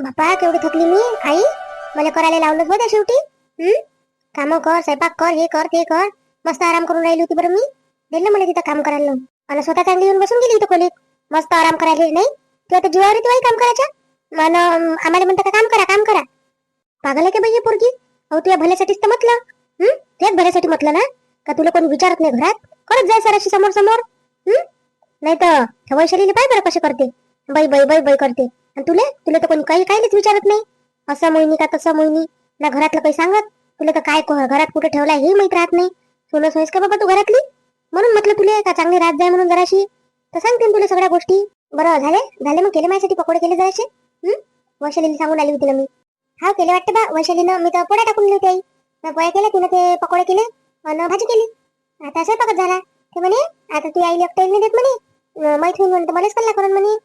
बापा केवढी थकली मी. आई मला करायला लावलं बघ त्या शेवटी. हम्म कामं कर स्वयंपाक कर हे कर ते कर. मस्त आराम करून राहिली होती बरं मी. दिलं मला तिथं काम करायला आणि स्वतः चांगली येऊन बसून गेली इथं खोलीत. मस्त आराम करायला नाही? तू आता जीवावर येते बाई काम करायच्या? मन आम्हाला म्हणता का काम करा काम करा. पागल आहे का बाई पोरगी? अहो तुझ्या भल्यासाठीच तर म्हटलं. हम्म तेच भल्यासाठी म्हटलं ना? का तुला कोणी विचारत नाही घरात? करत जाय सराशी समोर समोर? हम्म नाही तर वैशालीने पाय बरं कसे करते? बाई बाई बाई बाई करते. आणि तुले? तुला तर कोणी काही काहीच विचारत नाही. असं मोहिनी का तसं मोहिनी? ना घरातलं काही सांगत? तुला तर काय घरात कुठे ठेवलाय हे माहीत राहत नाही. सोनं सोयस का बाबा तू घरातली? म्हणून म्हटलं तुले का चांगली रात जाय म्हणून जराशी? तर सांगते तुला सगळ्या गोष्टी. बरं झाले? झाले मग केले माझ्यासाठी पकोडे केले जराशे हम्म वैशालीने सांगून आली होती ना मी. हा केले वाटतं बा. वैशालीनं मी तर पोळ्या टाकून दिली होती आई. मी पोळ्या केल्या तिनं ते पकोडे केले आणि भाजी केली. आता स्वयंपाकच झाला. ते म्हणे आता तू आईला एकट्याला नाही देत म्हणे. अं, माहीत होईल म्हणते मलाच कल्ला करून म्हणे.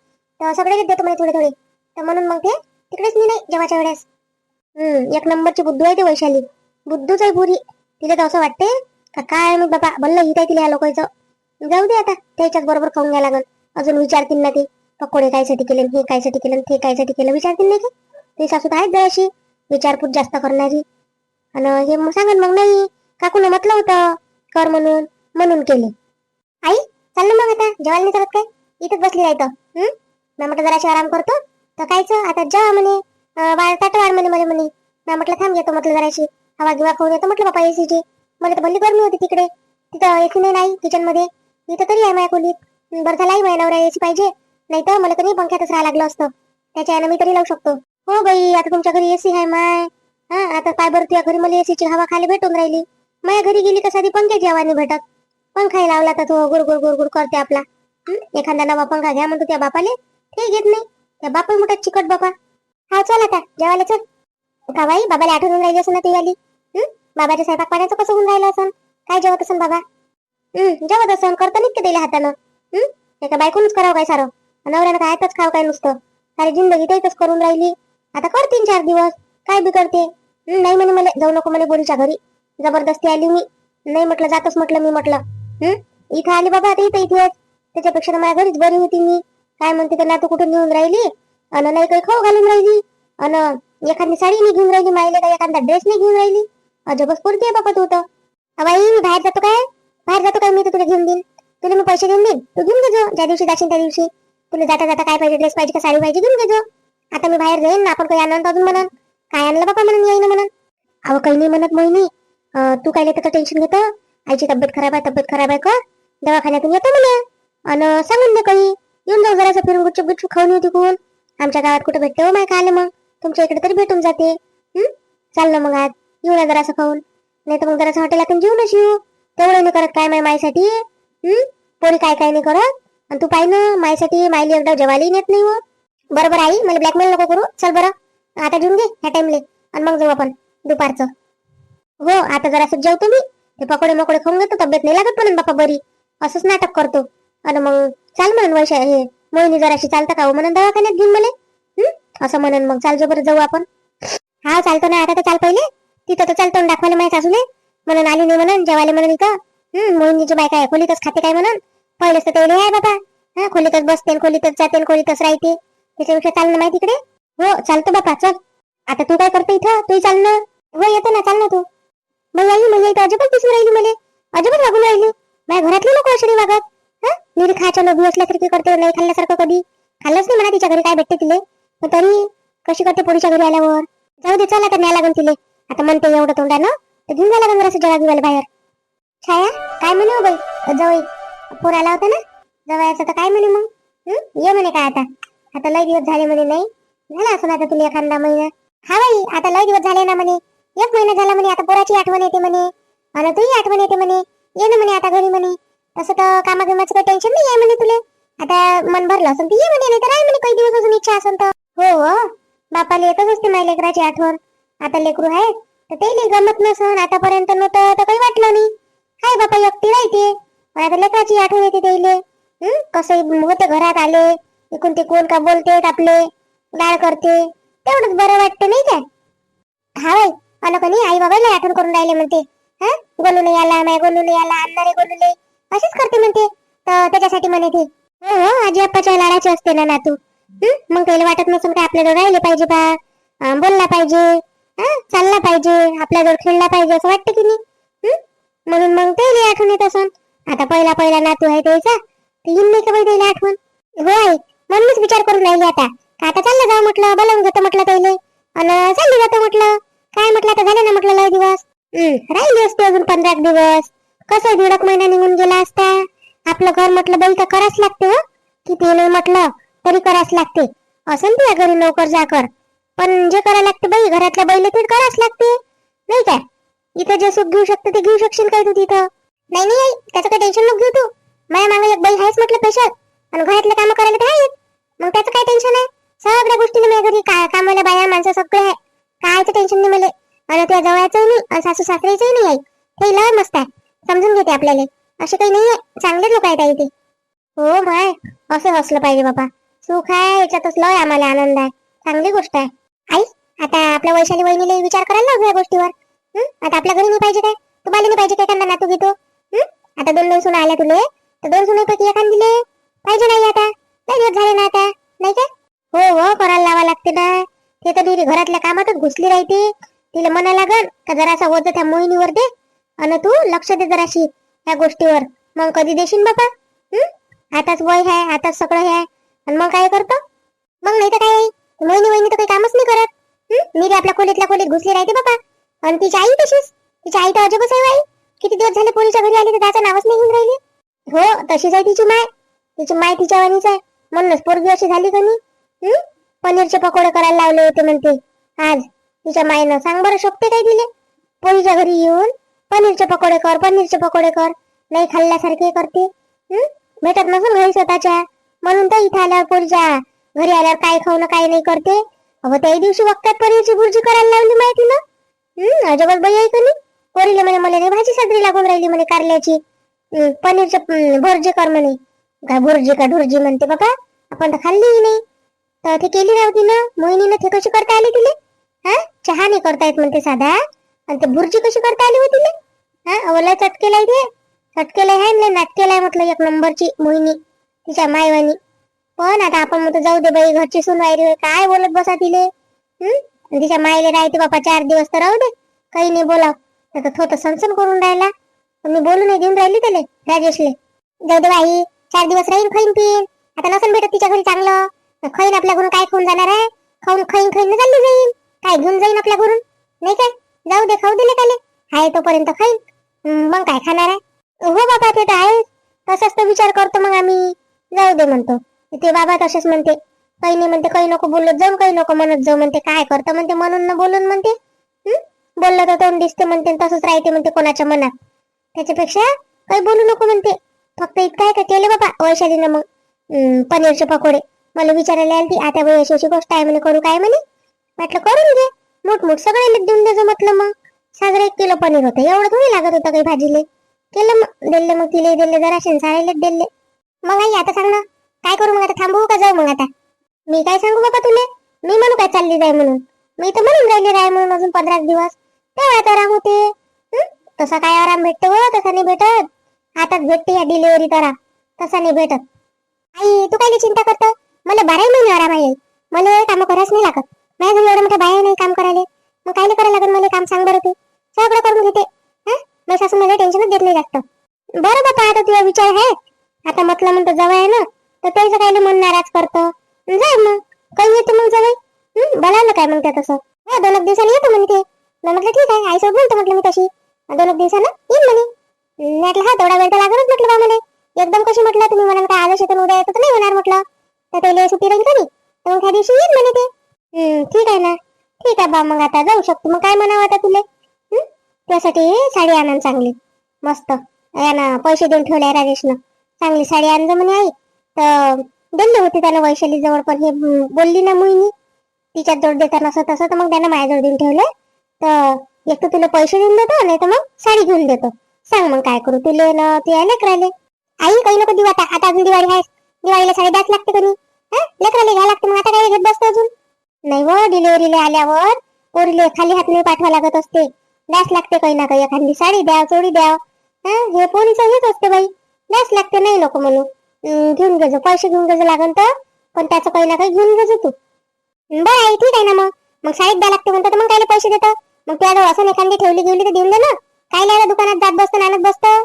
तर सगळे देतो म्हणे थोडे थोडे. तर म्हणून मग ते तिकडेच मी नाही जेवाच्या वेळेस. हम्म एक नंबरची बुद्धू आहे ते वैशाली. बुद्धूच आहे पुरी तिला तर असं वाटते का काय मग बाबा बल्ल हित आहे तिला या लोकांचं. जाऊ दे आता त्याच्याच बरोबर खाऊन घ्या लागल अजून विचारतील ना ते पकोडे कायसाठी केले हे कायसाठी केलं ते कायसाठी केलं. विचारतील नाही का? ते सासू तर आहेत जराशी विचारपूस जास्त करणारी. आणि हे मग सांगन मग नाही काकून म्हटलं होतं कर म्हणून म्हणून केले. आई चाललं मग आता जेवायला नाही करत काय? इथंच बसली राहतं तर मी म्हटलं जराशी आराम करतो. तर कायच आता जेव्हा म्हणे. अं, ताट वाढ म्हणे मला म्हणे. मी म्हटलं थांब घेतो. म्हटलं जराशी हवा गिवा खाऊन येतो. म्हटलं बापा एसीची मला तर भल्ली गरमी होती तिकडे. तिथं एसी नाही नाही किचनमध्ये इथं तरी आहे माझ्या खोलीत. बरं झालाही माझ्या नवऱ्या एसी पाहिजे. नाही तर मला तरी पंख्यातच राहायला लागलं असतं. त्याच्या यानं मी तरी लावू शकतो. हो बाई आता तुमच्या घरी एसी आहे माय. हा आता काय बरं तुझ्या घरी मला एसीची हवा खाली भेटून राहिली. माझ्या घरी गेली तर साधी पंख्याची हवा नाही भेटत. पंखाही लावला तर तो गुरगुर गुरगुर करते आपला. एखादा नवा पंखा घ्या म्हणतो त्या बापाले. ते घेत नाही. त्या बापा मोठा चिकट बाबा हा चल आता जेवायला चल. का बाई बाबाला आठवण राहिली असं ना ती आली. बाबाच्या स्वयंपाक पाण्याचं कसं होऊन राहिलं असं काय जेवत असन बाबा? हम्म जेवत असन करतो नाही का त्याला हातानं? हम्म एका बायकोनच करावं काय सारं? नवऱ्यानं काय आताच खाव काय नुसतं? सारी जिंदगी तेच करून राहिली. आता कर तीन चार दिवस. काय बी करते? नाही म्हणे मला जाऊ नको म्हणे बोलीच्या घरी. जबरदस्ती आली मी. नाही म्हटलं जातच म्हटलं मी म्हटलं. हम्म इथं आली बाबा आता इथं इथेच. त्याच्यापेक्षा तर माझ्या घरीच बरी होती मी. काय म्हणते त्याला तू कुठून घेऊन राहिली? अन नाही काही खाऊ घालून राहिली. अन एखादी साडी नाही घेऊन राहिली मायले का एखादा ड्रेस नाही घेऊन राहिली. अजबच पुरते बाबा तू तर. अबाई मी बाहेर जातो काय? बाहेर जातो काय? मी तर तुला घेऊन देईन. तुला मी पैसे देऊन देईन. तू घेऊन घेजो ज्या दिवशी जाशील त्या दिवशी. तुला जाता जाता काय पाहिजे ड्रेस पाहिजे का साडी पाहिजे घेऊन घेजो आता मी बाहेर जाईन ना आपण काही आणत अजून म्हणून. काय आणलं बाबा म्हणून येईन म्हणून. अहो काही नाही म्हणत मोहिनी. तू काय त्याचं टेन्शन घेतो? आईची तब्येत खराब आहे तब्येत खराब आहे का? दवाखान्यातून येतो म्हणा. आणि सांगून दे काही. येऊन जाऊ जरासं फिरून गुपचूप गुपचूप खाऊन येऊ तिकून आमच्या गावात कुठं भेटते हो माय काल मग? तुमच्या इकडे तरी भेटून जाते. हं? चाल ना मग आज. येऊ ना जरासं खाऊन. नाही तर मग जरासं हॉटेलातून जेवूनच येऊ तेवढं नाही करत काय माय मायसाठी? हं? पोरी काय काय नाही करत? आणि तू पाय ना मायसाठी मायली एकदा जेवायलाही नेत नाही हो. बरोबर आई मला ब्लॅकमेल नको करू. चल बरं. आता घेऊन घे ह्या टाइमले आणि मग जाऊ आपण दुपारचं. हो आता जरासं जेवतो मी. ते पकोडे मकोडे खाऊन घेतो. तब्येत नाही लागत म्हणून बापा बरी. असंच नाटक करतो. अरे मग चाल म्हणून वैशा हे मोहिनी जराशी चालतं का हो म्हणून दवाखान्यात घेऊन मला? असं म्हणून मग चाल जोपर्यंत बरं जाऊ आपण. हा चालतो ना आता तर चाल पहिले. तिथं तर चालतो दाखवायला माझ्या सासूले. म्हणून आली नाही म्हणून जेवायला म्हणून इथं. हम्म मोहिनीची बायका आहे खोलीतच खाते काय म्हणून? पहिलेच तर तेवढे आहे बाबा. हा खोलीतच बसते खोलीतच जाते खोलीतच राहते. त्याच्यापेक्षा चालणं माहिती तिकडे. हो चालतो बापा चल. आता तू काय करते इथं? तूही चालणं हो येतो ना चाल ना तू. मग आई मग इथं अजिबात दिसून राहिली मला. अजिबात वागून राहिली. माझ्या घरातले लोक अशी वागत. हा? निरी खायच्या लोभी असल्यासारखी करते नाही खाल्ल्यासारखं कधी? खाल्लंच नाही म्हणा तिच्या घरी काय भेटते तिले. पण तरी कशी करते पोरीच्या घरी आल्यावर? जाऊ दे चला तर न्या लागून तिले. आता म्हणते एवढं तोंडानं तर घेऊन जायला लागून असं जेव्हा घेवायला बाहेर. छाया काय म्हणे हो बाई? जवळ पोर आला होता ना? जवळचा तर काय म्हणे मग? ये म्हणे काय आता? आता लय दिवस झाले म्हणे नाही. झाला असं आता तुला एखादा महिना. हा बाई आता लय दिवस झाले ना म्हणे. एक महिना झाला म्हणे आता पोराची आठवण येते म्हणे. आणि तुही आठवण येते म्हणे. ये ना म्हणे आता घरी म्हणे. तसं तर कामागिमाचं काही टेन्शन नाही आहे म्हणे तुले. आता मन भरलं असेल तर ये म्हणे नाही तर आहे म्हणे काही दिवस अजून इच्छा असेल तर. हो, हो. बापाला येतच असते माझ्या लेकराची आठवण. आता लेकरू आहे तर ते गमत नसन. आतापर्यंत नव्हतं तर काही वाटलं नाही. हाय बापा एकटी राहते. पण आता लेकराची आठवण येते त्याले हम्म कसं होते घरात आले इकून ते कोण का बोलते आपले लाड करते. तेवढंच बरं वाटतं नाही काय हा बाई अनकनी आई बाबाला आठवण करून राहिले म्हणते. हा? गोलू नाही आला माय गोलू नाही आला आणणारे गोलू नाही अशीच करते म्हणते. तर त्याच्यासाठी म्हणे ती हो हो आजी आप्पाच्या लाडाची असते ना नातू. मग त्याला वाटत नसेल का आपल्याजवळ राहिले पाहिजे बा. बोलला पाहिजे. चालला पाहिजे. आपल्याजवळ खेळला पाहिजे असं वाटतं की नाही? म्हणून मग त्याला आठवण येत असून. आता पहिला पहिला नातू आहे त्याचा. तर येईन नाही का बाई त्याला आठवण? होय म्हणूनच विचार करून राहिली आता. का आता चाललं जाऊ म्हटलं? बोलावून जातं म्हटलं त्याला. आणि चालली जातं म्हटलं. काय म्हटलं? आता झालं ना म्हटलं लय दिवस. राहिली असते अजून पंधरा एक दिवस. कसं दीड महिना निघून गेला असता? आपलं घर म्हटलं बाई तर करावंच लागते हो. किती नाही म्हटलं तरी करावंच लागते. असं ते तुझ्या घरी लवकर जाकर. पण जे करायला लागते बाई घरातल्या बैल ते करावंच लागते. नाही काय इथं जे सुख घेऊ शकते ते घेऊ शकशील काय तू तिथं? नाही नाही आई, त्याचं काही टेन्शन नको घेऊ तू. माझ्या मागे एक बाई आहेच म्हटलं पेशल आणि घरातले काम करायला तर आहेत. मग त्याचं काय टेन्शन आहे? सगळ्या गोष्टीने माझ्या घरी काय कामाला बाया माणसं सगळे आहे कायचं टेन्शन नाही मला. आणि त्या जवळचंही नाही आणि सासू सासऱ्याचंही नाही आहे ते लय मस्त आहे. समजून घेते आपल्याला. असे काही नाहीये. चांगले लोक आहेत इथे ते. हो भाय असं हसलं पाहिजे बाबा. सुख आहे याच्यातच लय आम्हाला आनंद आहे. चांगली गोष्ट आहे. आई आता आपल्या वैशाली वहिनीला विचार करायला लागू या गोष्टीवर आता आपल्या घरी नाही पाहिजे काय? तुम्हाला नाही पाहिजे काय त्यांना नातू घेतो आता दोन दोन सुना आल्या तुले. तर दोन सुनेपैकी एखाद दिले. पाहिजे नाही आता. लय दिवस झाले ना आता. नाही काय हो हो करायला लावा लागते ना. ते तर तिने घरातल्या कामातच घुसली राहते. तिला म्हणा लागल का जरासा वज त्या मोहिनीवर दे. आणि तू लक्ष दे जराशी या गोष्टीवर. मग कधी देशील बापा? आताच वय आहे आताच सगळं हे आहे. आणि मग काय करतो? मग नाही तर काय आहे? मोहिनी वहिनी तर काही कामच नाही करत. मी ते आपल्या खोलीतल्या खोलीत घुसली राहते बापा. आणि तिची आई तशीच. तिची आई तर अजबच आहे बाई. किती दिवस झाले पोरीच्या घरी आली तर त्याचं नावच नाही घेऊन राहिली? हो तशीच आहे तिची माय. तिची माय तिच्या वाणीच आहे. म्हणूनच पोरगी अशी झाली का नाही पनीरचे पकोडे करायला लावले होते म्हणते. आज तिच्या मायनं. सांग बरं शोभते काय दिले पोरीच्या घरी येऊन पनीरचे पकोडे कर पनीरचे पकोडे कर. नाही खाल्ल्यासारखे करते. भेटत नसून घरी स्वतःच्या. म्हणून तर इथे आल्यावर पोरीच्या घरी आल्यावर काय खाऊन काय नाही करते. अहो त्याही दिवशी बघतात पनीरची भुर्जी करायला लावली माहिती ना? हं? अजबच बाई आहे का पोरीले म्हणे मला नाही भाजी साजरी लागून राहिली म्हणे कारल्याची. पनीरचे भुर्जी कर म्हणे. काय भुर्जी का ढुर्जी? म्हणते बाबा आपण तर खाल्लीही नाही. तर ते केली नव्हती ना? मोहिनीनं ते कशी करता आली तिले? हा? चहा नाही करता येत म्हणते साधा. आणि ते भुर्जी कशी करता आली होती हा ओला चटकेला ते चटकेला आहे ना नाटकेला आहे म्हटलं एक नंबरची मोहिनी तिच्या मायवानी. पण आता आपण म्हणतो जाऊ दे बाई घरची सून वायरी काय बोलत बसा तिले? हम्म? आणि तिच्या मायले राहते बापा चार दिवस तर राहू दे. काही नाही बोलाव. आता थोडं सनसन करून राहिला. मी बोलू नाही देऊन राहिली त्याले राजेशले. जाऊ दे बाई चार दिवस राहील खाईन पिईन. आता नसन भेटत तिच्या घरी चांगलं. खाईन आपल्या घरून काय खाऊन जाणार आहे? खाऊन खाईन खाईन चालली जाईन. काय घेऊन जाईन आपल्या घरून? नाही काय? जाऊ दे खाऊ दिले त्याला. हाय तोपर्यंत खाईन. मग काय खाणार आहे? हो बाबा ते तर आहे तसाच तर विचार करतो मग आम्ही. जाऊ दे म्हणतो. ते बाबा तसेच म्हणते. काही नाही म्हणते काही नको बोलत जाऊन काही नको म्हणत जाऊ म्हणते. काय करतं म्हणते म्हणून ना बोलून म्हणते. बोललं तर तोंड दिसते म्हणते तसंच राहते म्हणते कोणाच्या मनात. त्याच्यापेक्षा काही बोलू नको म्हणते. फक्त इतकं आहे का केले बाबा? वैशालीनं मग. पनीरचे पकोडे. मला विचारायला आली आता बाई अशी गोष्ट आहे म्हणे करू काय म्हणे? म्हटलं करून घे. मोठमोठ मोठ सगळ्याला देऊन द्यायचं म्हटलं मग. साजरं एक किलो पनीर होतं. एवढं थोडी लागत होतं काही भाजीले? केलं मग. दिले मग तिले दिले जरा सारेलेच दिले. मग आई आता सांग ना काय करू मग आता? थांबू का जाऊ मग आता? मी काय सांगू बाबा तुले? मी म्हणू काय चालली जाय म्हणून? मी तर म्हणून राहिली राय म्हणून अजून पंधरा दिवस. तेवढ्यात आराम होते. तसा काय आराम भेटतो हो तसा नाही भेटत. हातात भेटते ह्या डिलिव्हरी करा. तसा नाही भेटत. आई तू काय चिंता करतो? मला बाराही महिने आराम आहे. मला काम करायच नाही लागत. माझ्या एवढं मोठं बाहेर नाही काम करायला. मग काय करायला लागेल मला काम सांग बरं तू. सगळं करून घेते. हा? माझ्या सासू मला टेन्शनच देत नाही जास्त. बरं बापा आता तुझा विचार आहे. आता म्हटलं म्हणतो जवळ आहे ना तर त्याचं काय मन नाराज करतो. जाय मग. काही येतो मग जवळ. हं, बोलावलं काय मग त्या तसं? हो दोन एक दिवसांनी येतो म्हणते मग म्हटलं ठीक आहे आई सोबत बोलतो म्हटलं मी तशी. दोन एक दिवसानं येईन म्हणे. मी म्हटलं हा तेवढा वेळ तर लागणारच म्हटलं बा मला एकदम कशी म्हटलं तुम्ही म्हणाल काय आज शेतून उद्या येतो तर नाही होणार म्हटलं. तर त्याला सुट्टी राहील कधी तर मग त्या दिवशी येईन म्हणे ते. ठीक आहे ना. ठीक आहे बा मग आता जाऊ शकतो. मग काय म्हणावं आता तुले? त्यासाठी साडी आणा चांगली. मस्त. यानं पैसे देऊन ठेवले राजेशनं. चांगली साडी आणजो म्हणे आई. तर दिली होती त्यानं वैशाली जवळ पण हे बोलली ना मोहिनी तिच्यात जोड देताना असं तसं तर मग त्यानं माझ्याजवळ देऊन ठेवलं तर एक तर तुला पैसे देऊन देतो नाही तर मग साडी घेऊन देतो. सांग मग काय करू तुले ना ते लेकराले. आई काही नको दिवा आता. अजून दिवाळी आहे. दिवाळीला साडी द्याच लागते कोणी. लेकराले घ्या लागते मग. आता काय घेत बसतो अजून? नाही व डिलिव्हरीला आल्यावर पोरीले खाली हात नाही पाठवा लागत असते. द्यास लागते काही ना काही एखादी साडी द्या चोडी द्या. हे पोरीचं हेच असते बाई. द्यास लागते नाही नको म्हणून घेऊन घेज पैसे घेऊन घेज लागन तर पण त्याचं काही ना काही घेऊन घेज तू. बरं आहे ठीक आहे ना मग. मग शाळेत द्या लागते म्हणतो तर मग कायले पैसे देतं मग तुझ्याजवळ असं एखादी ठेवली गेली तर देऊन दे ना. काय लिहायला दुकानात जात बसतं आणत बसतं.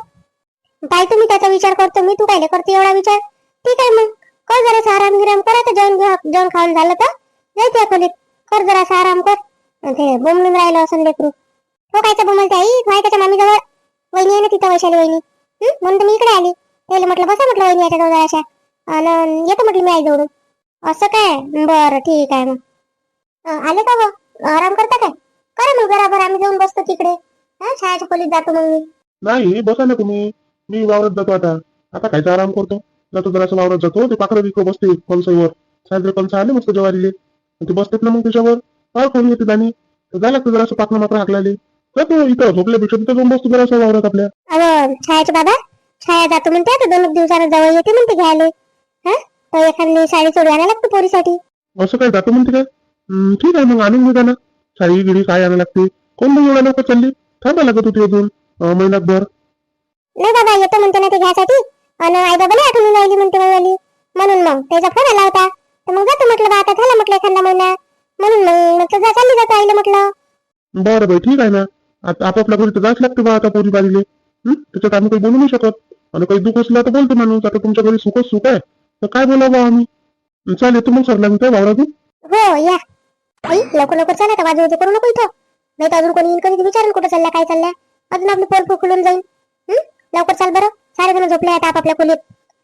काय तुम्ही त्याचा विचार करतो मी तू कायले करते एवढा विचार? ठीक आहे मग. कर जरा आराम गिराम करा तर जेवण घेऊ- जेवण खाऊन झालं तर. जायचं खोलीत कर जरा आराम कर. अन ते बोंबलून राहिलं असं लेकरू. तो कायचा बोमलते आई माहिती त्याच्या मामीजवळ वहिनी आहे ना तिथं वैशाली वहिनी. म्हणून तर मी इकडे आली. त्याला म्हटलं बसा म्हटलं वहिनी याच्या जवळ अशा. आणि येतो म्हटलं मी आई जवळून असं काय? बरं ठीक आहे मग. आले का व आराम करता काय? करा मग बरोबर आम्ही जाऊन बसतो तिकडे. हा शाळेच्या खोलीत जातो मग मी. नाही बसा ना तुम्ही. मी वावरत जातो आता. आता कायचा आराम करतो. जातो जरासं वावरत जातो. ते पाखरं विकत बसते कणसाईवर साजरे कणसं आले मस्त जवारीले. ते बसतात ना मग त्याच्यावर. पार खाऊन घेते दाणी. तर झालं लागतं जरासं पाखरं मात्र हाकलाले जातो इथं झोपल्यापेक्षा तिथं जाऊन बसतो वावरात आपल्या. छायाचे बाबा छाया जातो म्हणते आता दोन दिवसाला जवळ येते म्हणते घ्यायला. हा? तर एखादी साडी चोरी आणायला लागतो पोरीसाठी. असं काय जातो म्हणते काय? ठीक आहे मग आणून घेता ना शाळी गिडी काय आणायला लागते? कोण मग एवढ्या लवकर चालली? थांबा लागत होती अजून अं, महिनाभर. नाही बाबा येतो म्हणते ना ते घ्यायसाठी. आणि आई बाबाला आठवण राहिली म्हणते बाबाली म्हणून मग त्याचा फोन आला होता. तर मग जातो म्हटलं बा आता झाला म्हटलं एखादा महिना. म्हणून मग म्हटलं जा चालली जातो आईला म्हटलं. बरं बाई ठीक आहे ना. आता आपापल्या घरी तर जायच लागते बा आता पोरी बारीले. त्याच्यात आम्ही काही बोलू नाही शकत. आणि काही दुःख असला तर बोलतो माणूस. आता तुमच्या घरी सुखच सुख आहे. तर काय बोलावं आम्ही? चाल येतो मग सरला मी काय वावरातून हो या. आई लवकर लवकर चला तर वाजू करू नको इथं. नाही तर अजून कोणी येईल कधी विचारेल कुठं चालल्या काय चालल्या अजून आपली पोर खुलून जाईल लवकर चाल बरं. सारे जण झोपले आता आपापल्या खोलीत.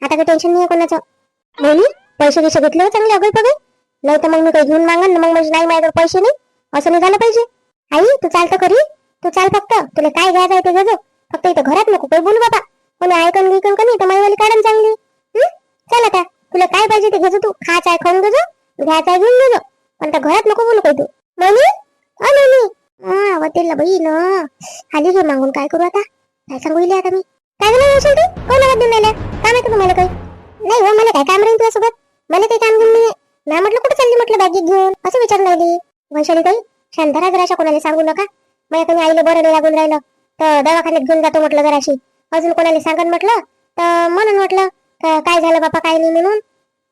आता काही टेन्शन नाही कोणाचं. म्हणून पैसे गिसे घेतले हो चांगले अगल बघे नाही तर मग मी काही घेऊन मागन ना मग म्हणजे नाही माझ्याकडे पैसे नाही. असं नाही झालं पाहिजे. आई तू चालतं खरी. तू चाल फक्त. तुला काय घ्यायचं आहे ते घ्यायचं फक्त इथं घरात नको काही बोलू बाबा. कोणी ऐकून गिकन कमी तर माईवाली काढून चांगली. चल आता. तुला काय पाहिजे ते घेजो तू. खायचं आहे खाऊन घ्यायचं घ्यायचं आहे घेऊन घ्यायचं पण त्या घरात नको बोलू काही तू. मम्मी? अ मम्मी. हा बाई ना आली घे मागून. काय करू आता? काय सांगू इले आता मी? काय झालं असेल तू कोण आवाज देऊन काम आहे का तुम्हाला काही? नाही हो मला काय काम राहील तुझ्यासोबत? मला काही काम घेऊन नाही नाही म्हटलं कुठं चालली म्हटलं बॅगी घेऊन? असं विचारून राहिली. वैशाली ताई शांतरा जराशा कोणाला सांगू नका. माझ्या कोणी आईला बरं नाही लागून राहिलं. तर दवाखान्यात घेऊन जातो म्हटलं जराशी. अजून कोणाला सांगन म्हटलं? तर म्हणून म्हटलं तर काय झालं बापा काय नाही म्हणून?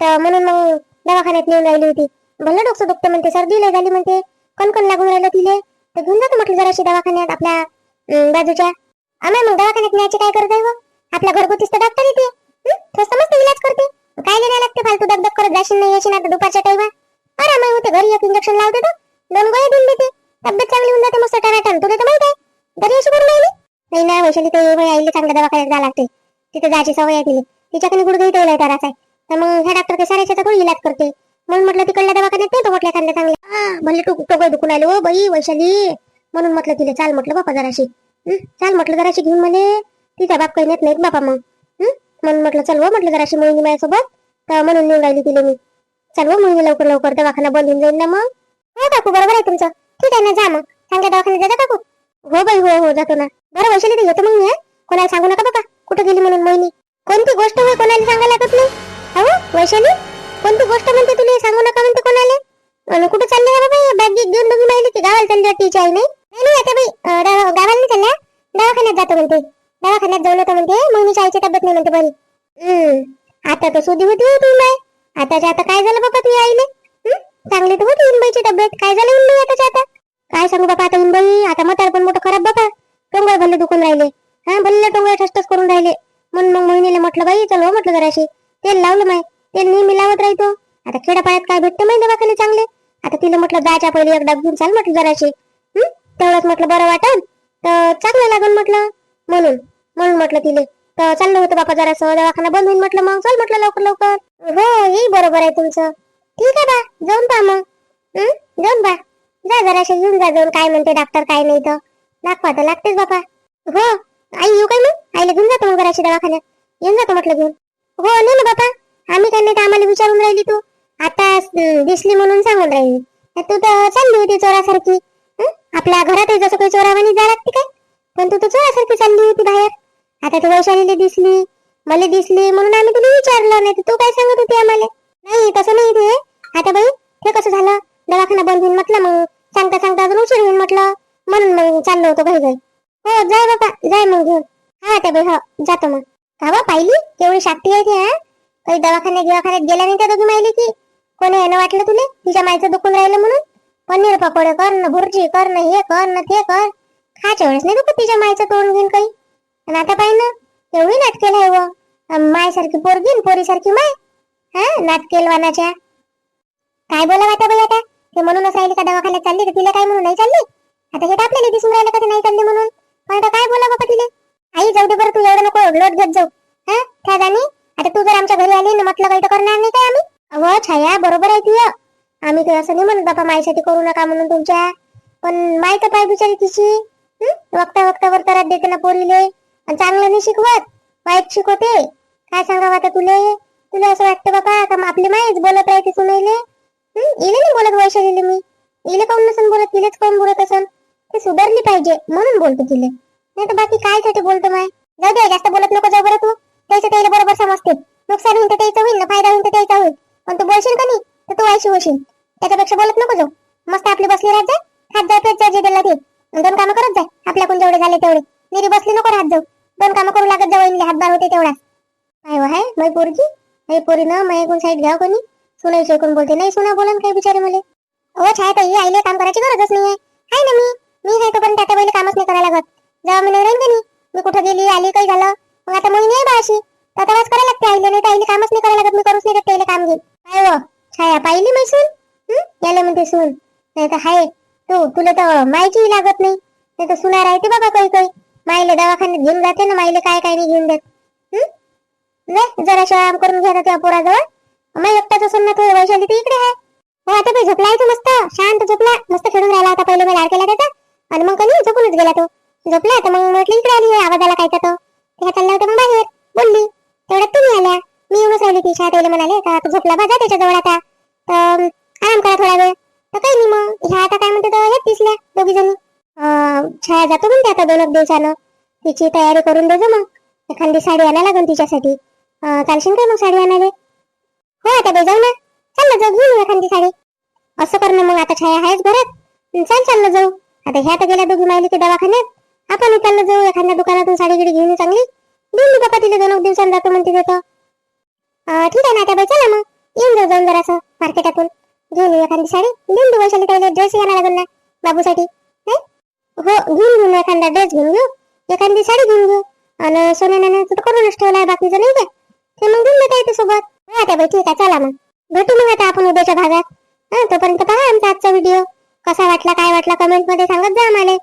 तर म्हणून मग दवाखान्यात नेऊन राहिली होती. भल्ल डोकं दुखतं म्हणते सर्दी लय झाली म्हणते. कणकण लागून राहिलं तिले. तर घेऊन जातो म्हटलं जराशी दवाखान्यात आपल्या बाजूच्या. आम्ही मग दवाखान्यात न्यायची काय करत आहे व? आपल्या घरगुतीच तर डॉक्टर येते. हं? तो इलाज करते. काय नाही लागते फालतू दगदग करत जाशील नाही येशील आता दुपारच्या टाईमा अरे मग होते घरी एक इंजेक्शन लावते तर दोन गोळ्या देऊन देते. तब्येत चांगली होऊन जाते मस्त टनाटन. तुला तर माहीत आहे. घरी अशी करून राहिली. नाही ना वैशाली तर बाई चांगल्या दवाखान्यात जावं लागते. तिथे जायची सवय आहे तिला. तिच्याकडे गुडघे ठेवलाय तर आहे. तर मग ह्या डॉक्टर ते साऱ्याच्या थोडी इलाज करते. म्हणून म्हटलं तिकडल्या दवाखान्यात नाही तो म्हटलं एखाद्या चांगल्या. हा, टोक टोकं दुखून आले ओ बाई वैशाली. म्हणून म्हटलं तिला चाल म्हटलं बापा जराशी. चाल म्हटलं जराशी घेऊन मले तिचा बाप काही नेत नाहीत बापा मग. म्हणून म्हटलं चल व म्हटलं जराशी मोहिनी माझ्यासोबत. तर म्हणून नेऊन राहिली तिला मी. चल हो, व मोहिनी लवकर लवकर दवाखाना बंद होऊन जाईल ना मग. हो काकू बरोबर आहे तुमचं. ठीक आहे ना जा मग. चांगल्या दवाखान्यात जाता काकू हो बाई हो हो जातो ना. बरं वैशाली ते येतो मग मी कोणाला सांगू नका बाबा. कुठं गेली म्हणून मोहिनी? कोणती गोष्ट होय कोणाला सांगायला लागत नाही? हो वैशाली कोणती गोष्ट म्हणते तुला सांगू नका म्हणते कोणाला? आणि कुठं चालले आहे बाबा बॅग घेऊन बघून माहिती की गावाला चालली वाटते आई नाही? नाही आता बाई गावाला नाही चालल्या दवाखान्यात जातो म्हणते. दवाखान्यात जाऊन होतं म्हणते. मोहिनीच्या आईची तब्येत नाही म्हणते बरी हम्म. आता तर सुधी होती हो तुम्ही बाई आताच्या आता काय झालं बाबा तुझ्या आईने चांगली तर होती इनबाईची तब्येत. काय झालं इनबाई आता आता? काय सांगू बापा आता इनबाई आता मतार पण मोठं खराब बाबा टोंगळ भल्ले दुखून राहिले. हा भल्ले टोंगळ ठसठस करून राहिले. म्हणून मग मोहिनीला म्हटलं बाई चल हो म्हटलं जराशी. तेल लावलं माय. तेल नेहमी लावत राहतो. आता खेड्यापाड्यात काय भेटते माहिती दवाखाने चांगले? आता तिला म्हटलं जायच्या पहिले एकदा घेऊन चाल म्हटलं जराशी. हम्म तेवढंच म्हटलं बरं वाटल? तर चांगलं लागन म्हटलं. म्हणून म्हणून म्हटलं तिले. तर चाललं होतं बापा जरासं. दवाखाना बंद होईल म्हटलं मग. चल म्हटलं लवकर लवकर. हो हे बरोबर आहे तुमचं. ठीक आहे बा जाऊन पहा मग. जाऊन पहा. जा जराशे घेऊन जा जाऊन. काय म्हणते डॉक्टर काय नाही तर दाखवा तर लागतेच बापा. हो आई येऊ काय मग? आईला घेऊन जातो मग जराशी दवाखान्यात. येऊन जातो म्हटलं घेऊन. हो नाही ना बापा. आम्ही काय नाही तर आम्हाला विचारून राहिली तू. आता दिसली म्हणून सांगून राहिली. तू तर चालली होती चोरासारखी. आपल्या घरातही जसं काही चोरावानी जा लागते काय? पण तू तर चोरासारखी चालली होती बाहेर. आता तू वैशालीला दिसली मला दिसली म्हणून आम्ही तुला विचारलं नाही. तू काय सांगत होती आम्हाला? नाही तसं नाही ते आता बाई ते कसं झालं? दवाखाना बंद होईल म्हटलं मग. सांगता सांगता अजून उशीर होईल म्हटलं. म्हणून मग चाललो होतो घरी घरी हो जाय बाबा जाय मग घेऊन. हा त्या बाई हो जातो मग. का बा पाहिली? केवढी शाक्ती आहे ते हा? काही दवाखान्यात दवाखान्यात गेल्या नाही त्या दोघी माहिली की? कोणी यानं वाटलं तुले? तिच्या मायचं दुखून राहिलं म्हणून? पनीर पकोडे कर ना भुर्जी कर ना हे कर ना ते कर. खायच्या वेळेस नाही दुखत तिच्या मायचं तोंड घेऊन काही? आणि आता पाहिलं ना एवढी नाटकेल आहे व. माय सारखी पोरगी आणि पोरी सारखी माय. हा नाटकेल काय बोला आता बाई आता? ते म्हणूनच राहिली का दवाखान्यात चालली? तर तिला काय म्हणून नाही चालली? आता हे तर आपल्याला दिसून राहिलं का ते नाही चालली म्हणून? पण आता काय बोला बाबा तिले? आई जाऊ दे बरं तू एवढं नको लोट घेत जाऊ. हा त्या जाणी आता तू जर आमच्या घरी आली ना म्हटलं काही तर करणार नाही काय आम्ही? अहो छाया बरोबर आहे तुझं आम्ही ते असं नाही म्हणत बाबा माईसाठी करू नका म्हणून तुमच्या. पण माय तर पाय बिचारी तिची. वक्ता वक्तावर तरात देते ना पोरीले आणि चांगलं नाही शिकवत. वाईट शिकवते. काय सांगावं आता तुले? तुला असं वाटतं बाबा का? मग आपली मायच बोलत राहते सुनायले इले नाही बोलत वैशालीले मी. इले काऊन नसन बोलत? तिलेच काऊन बोलत असन? ते सुधारली पाहिजे म्हणून बोलतो तिले. नाही तर बाकी काय साठी बोलतो माय? जाऊ दे जास्त बोलत नको जाऊ बरं तू. त्याचं त्याला बरोबर समजते. नुकसान होईल तर त्याचं होईल ना फायदा होईल तर त्याचा होईल. पण तू बोलशील का नाही तर तू वायशी होशील. त्याच्यापेक्षा बोलत नको जाऊ. मस्त आपली बसली राहत जाय हात जाय पेट जाय जे दिला ते. आणि दोन कामं करत जाय आपल्याकडून जेवढे झाले तेवढे. निरी बसली नको राहत जाऊ. दोन कामं करू लागत जाऊ वहिनीला. हातभार होते तेवढा काय हो मग पोरगी? हे पोरी ना मै साईड घ्या कोणी? सुनाई ऐकून बोलते नाही सुना बोलन काय बिचारे मला? हो छाया ताई आईले काम करायची गरजच नाहीये. हाय ना मी? मी आहे तोपर्यंत आता पहिले कामच नाही करायला लागत? जेव्हा मी नाही राहीन का नाही मी कुठं गेली आली काही झालं? मग आता मोहिनी आहे बाशी आता वाज करायला लागते आईले नाही तर आईले कामच नाही करायला लागत मी करूच नाही त्याला काम घेईन काय व छाया पाहिली मी सून? याला म्हणते सून. नाही तर हाय तू तुला तर मायची लागत नाही. नाही तर सुना राहते बाबा काही काही माईले दवाखान्यात घेऊन जाते ना माईले काय काय नाही घेऊन देत. हम्म नाही जरा आराम करून घ्या त्या पोराजवळ. मग एकटाच असून ना तू वैशाली तर इकडे आहे. हो आता बाई झोपलाय तो मस्त शांत झोपला मस्त खेळून राहिला होता पहिले मी लाड केला त्याचा. आणि मग कधी झोपूनच गेला तो. झोपला तर मग म्हटलं इकडे आली आवाज आला काय तो. तेव्हा चालला होता मग बाहेर. बोलली तेवढ्यात तुम्ही आल्या. मी येऊनच राहिली ती शाळेत आले म्हणाले का तू झोपला बा जा त्याच्याजवळ आता. तर आराम करा थोडा वेळ. तर काही नाही मग ह्या आता काय म्हणते तर हेच दिसल्या दोघी जणी छाया जातो म्हणते आता दोन एक दिवसानं. तिची तयारी करून देजो मग. एखादी साडी आणायला लागून तिच्यासाठी. चालशील काय मग साडी आणायला? हो आता बाई जाऊ ना. चल ना जाऊ घेऊन येऊ एखादी साडी. असं कर ना मग आता छाया आहेच घरात. चाल चल चाललं जाऊ. आता ह्या तर गेल्या दोघी माहिली की दवाखान्यात. आपण चाललं जाऊ एखाद्या दुकानातून साडी गिडी घेऊन चांगली. देऊन देऊ बाबा तिला दोन एक दिवसांनी जातो म्हणते तिथं ठीक आहे ना आता बाई चला मग. येऊन जाऊ जाऊन जरासं मार्केटातून. घेऊन येऊ एखादी साडी. देऊन देऊ वैशाली त्याला ड्रेस घ्यायला लागेल ना बाबूसाठी. हो? घेऊन घेऊन एखादा ड्रेस घेऊन घेऊ. एखादी साडी घेऊन घेऊ. आणि सोन्या नाण्याचं तर करूनच ठेवलाय बाकीचं नाही काय ते मग घेऊन देता येते सोबत हो आता बाई ठीक आहे चला मग. भेटू मग आता आपण उद्याच्या भागात. हा तोपर्यंत पहा आमचा आजचा व्हिडिओ कसा वाटला काय वाटला कमेंटमध्ये सांगत जा आम्हाला.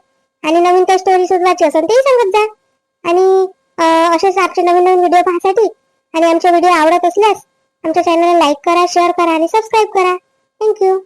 आणि नवीन काही स्टोरी सुचवायची असेल तेही सांगत जा. आणि असेच आमचे नवीन नवीन व्हिडिओ पाहण्यासाठी आणि आमचे व्हिडिओ आवडत असल्यास आमच्या चॅनलला लाईक करा शेअर करा आणि सबस्क्राईब करा. थँक्यू